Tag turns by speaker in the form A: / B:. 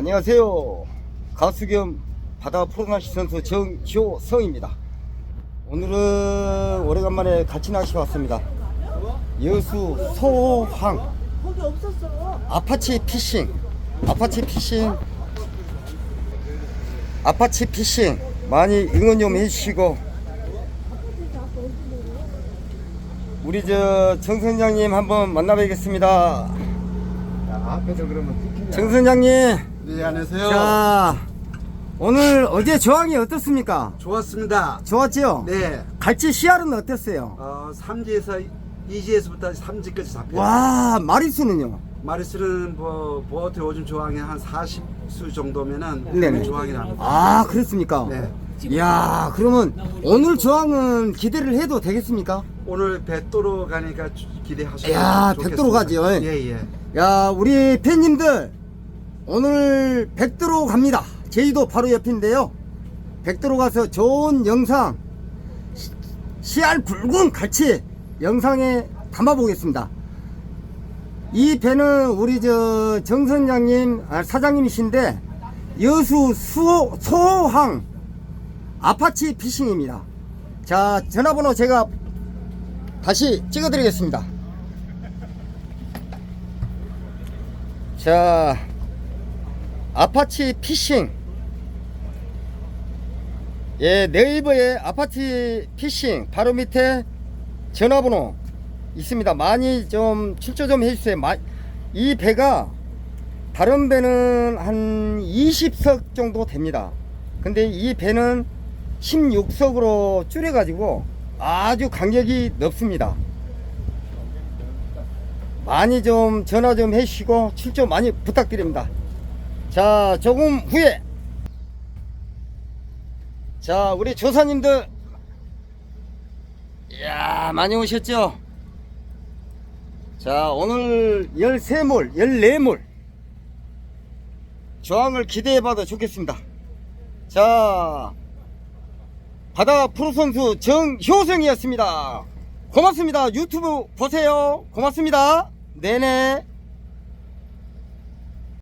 A: 안녕하세요. 가수 겸 바다 프로낚시 선수 정효성입니다. 오늘은 오래간만에 같이 낚시 왔습니다. 여수 소황. 아파치 피싱 아파치 피싱 아파치 피싱 많이 응원 좀 해주시고 우리 저 정선장님 한번 만나뵙겠습니다.
B: 앞에서 그러면 찍히냐?
A: 정선장님
B: 네 안녕하세요.
A: 자 오늘 어제 저항이 어떻습니까?
B: 좋았습니다.
A: 좋았지요?
B: 네.
A: 갈치 씨알은 어땠어요?
B: 어, 3지에서 2지에서부터 3지까지 잡혀요.
A: 와 마리수는요?
B: 마리스는 뭐 보트 요즘 조항이 한 40수 정도면은
A: 네네.
B: 조항이 납니다.
A: 아 그렇습니까?
B: 네.
A: 이야 그러면 오늘 저항은 기대를 해도 되겠습니까?
B: 오늘 배도로 가니까 주- 기대하시면
A: 야,
B: 좋겠습니다.
A: 백도로 가지요.
B: 예, 예.
A: 야 우리 팬님들 오늘 백도로 갑니다. 제주도 바로 옆인데요. 백도로 가서 좋은 영상 시- 씨알 굵은 갈치 영상에 담아 보겠습니다. 이 배는 우리 저 정선장님 아, 사장님이신데 여수 수호 소호항 아파치 피싱입니다. 자 전화번호 제가 다시 찍어 드리겠습니다. 자, 아파치 피싱. 예, 네이버에 아파치 피싱 바로 밑에 전화번호 있습니다. 많이 좀 출조 좀 해주세요. 마- 이 배가 다른 배는 한 20석 정도 됩니다. 근데 이 배는 16석으로 줄여 가지고 아주 간격이 넓습니다. 많이 좀 전화 좀 해주시고 출조 많이 부탁드립니다. 자, 조금 후에 자, 우리 조사님들 이야, 많이 오셨죠? 자, 오늘 13몰, 14몰 저항을 기대해 봐도 좋겠습니다. 자, 바다 프로 선수 정효성이었습니다. 고맙습니다. 유튜브 보세요. 고맙습니다. 네네.